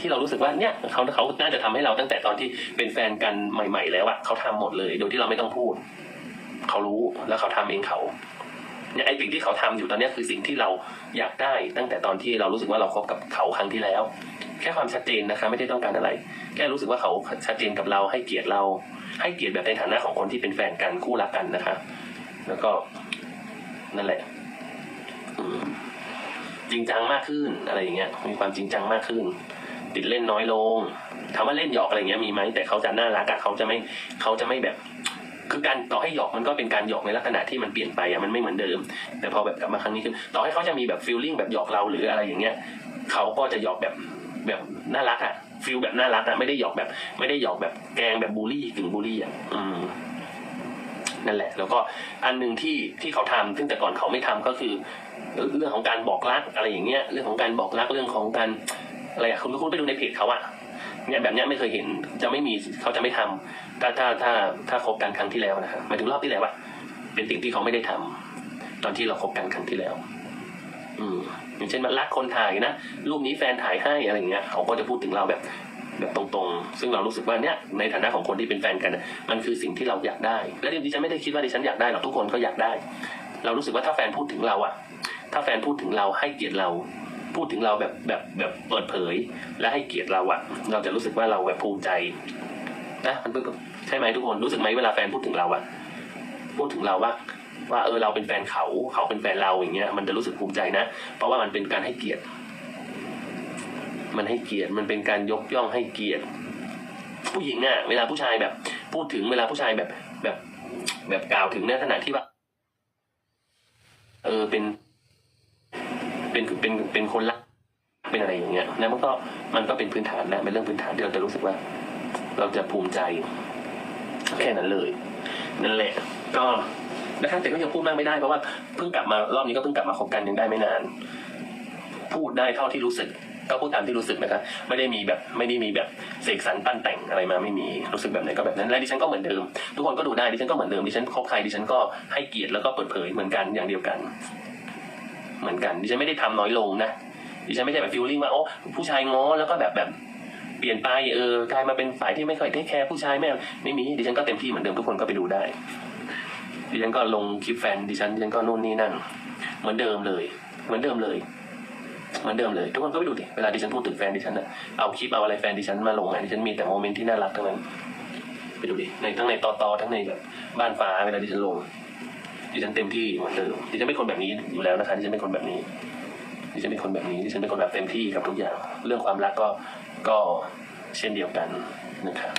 ที่เรารู้สึกว่าเนี่ยเขาเขาน่าจะทำให้เราตั้งแต่ตอนที่เป็นแฟนกันใหม่ ๆ แล้วอะเขาทำหมดเลยโดยที่เราไม่ต้องพูด เขารู้แล้วเขาทำเองเขาเนี่ยไอ้สิ่งที่เขาทำอยู่ตอนนี้คือสิ่งที่เราอยากได้ตั้งแต่ตอนที่เรารู้สึกว่าเราคบกับเขาครั้งที่แล้ว แค่ความชัดเจนนะคะไม่ได้ต้องการอะไร แค่รู้สึกว่าเขาชัดเจนกับเราให้เกียรติเรา ให้เกียรติแบบในฐานะของคนที่เป็นแฟนกันคู่รักกันนะคะ แล้วก็นั่นแหละจริงจังมากขึ้นอะไรอย่างเงี้ยมีความจริงจังมากขึ้น ติดเล่นน้อยลงถามว่าเล่นหยอกอะไรเงี้ยมีไหมแต่เขาจะน่ารักอะเขาจะไม่เขาจะไม่แบบ คือการต่อให้หยอกมันก็เป็นการหยอกในลักษณะที่มันเปลี่ยนไปอะมันไม่เหมือนเดิม แต่พอแบบกลับมาครั้งนี้คือต่อให้เขาจะมีแบบฟีลลิ่งแบบหยอกเราหรืออะไรอย่างเงี้ยเขาก็จะหยอกแบบแบบน่ารักอะฟีลแบบน่ารักอะไม่ได้หยอกแบบ ไม่ได้หยอกแบบแกล้งแบบบูลลี่กึ่งบูลลี่อะอืมนั่นแหละ แล้วก็อันหนึ่งที่ที่เขาทำซึ่งแต่ก่อนเขาไม่ทำก็คือ เรื่องของการบอกรักอะไรอย่างเงี้ย เรื่องของการบอกรักเรื่องของการ อะไรอะคุณคุณไปดูในเพจเขาอะเนี่ยแบบเนี้ยไม่เคยเห็นจะไม่มีเขาจะไม่ทำถ้าถ้าถ้าถ้าคบกันครั้งที่แล้วนะครับหมายถึงรอบที่แล้วอะเป็นสิ่งที่เขาไม่ได้ทำตอนที่เราคบกันครั้งที่แล้ว อืมอย่างเช่นว่ารักคนถ่ายนะรูปนี้แฟนถ่ายให้อะไรอย่างเงี้ยเขาก็จะพูดถึงเราแบบแบบตรงๆ ซึ่งเรารู้สึกว่าเนี่ยในฐานะของคนที่เป็นแฟนกัน มันคือสิ่งที่เราอยากได้ และดิฉันไม่ได้คิดว่าดิฉันอยากได้หรอกทุกคนก็อยากได้ เรารู้สึกว่าถ้าแฟนพูดถึงเราอะถ้าแฟนพูดถึงเราให้เกียรติเรา พูดถึงเราแบบแบบแบบเปิดเผย และให้เกียรติเราอะเราจะรู้สึกว่าเราแบบภูมิใจนะมันเป็นใช่ไหมทุกคนรู้สึกไหมเวลาแฟนพูดถึงเราอะพูดถึงเราว่า ว่าเออเราเป็นแฟนเขาเขาเป็นแฟนเราอย่างเงี้ยมันจะรู้สึกภูมิใจนะ เพราะว่ามันเป็นการให้เกียรติ มันให้เกียรติมันเป็นการยกย่องให้เกียรติ ผู้หญิงอะเวลาผู้ชายแบบ พูดถึงเวลาผู้ชายแบบแบบ แบบกล่าวถึงในขณะที่ว่าเออเป็น เป็นเป็นเป็นคนรักเป็นอะไรอย่างเงี้ยแล้วมันก็มันก็เป็นพื้นฐานนะเป็นเรื่องพื้นฐานที่เราจะรู้สึกว่า เราจะภูมิใจ แค่นั้นเลย นั่นแหละ ก็นะครับแต่ก็ยังพูดมากไม่ได้เพราะว่าเพิ่งกลับมารอบนี้ก็เพิ่งกลับมาคบกันยังได้ไม่นาน พูดได้เท่าที่รู้สึก ก็พูดตามที่รู้สึกนะครับไม่ได้มีแบบไม่ได้มีแบบเสกสรรปั้นแต่งอะไรมาไม่มีรู้สึกแบบไหนก็แบบนั้นและดิฉันก็เหมือนเดิม ทุกคนก็ดูได้ดิฉันก็เหมือนเดิมดิฉันคบใครดิฉันก็ให้เกียรติแล้วก็เปิดเผยเหมือนกันอย่างเดียวกัน เหมือนกันดิฉันไม่ได้ทำน้อยลงนะดิฉันไม่ใช่แบบฟีลลิ่งว่าโอ้ผู้ชายง้อแล้วก็แบบแบบเปลี่ยนไปเออกลายมาเป็นฝ่ายที่ไม่ค่อยได้แคร์ผู้ชายไม่ไม่มีดิฉันก็เต็มที่เหมือนเดิมทุกคนก็ไปดูได้ดิฉันก็ลงคลิปแฟนดิฉันดิฉันก็นู่นนี่นั่น เหมือนเดิมเลย เหมือนเดิมเลยเหมือนเดิมเลย ทุกคนก็ไปดูดิเวลาดิฉันพูดถึงแฟนดิฉันนะเอาคลิปเอาอะไรแฟนดิฉันมาลงอะดิฉันมีแต่โมเมนต์ที่น่ารักทั้งนั้นไปดูดิในทั้งในตอตอทั้งในแบบบ้านฟ้าเวลาดิฉันลง ดิฉันเต็มที่เหมือนเดิมดิฉันเป็นคนแบบนี้อยู่แล้วนะคะดิฉันเป็นคนแบบนี้ดิฉันเป็นคนแบบนี้ดิฉันเป็นคนแบบเต็มที่กับทุกอย่าง เรื่องความรักก็ก็เช่นเดียวกันนะครับ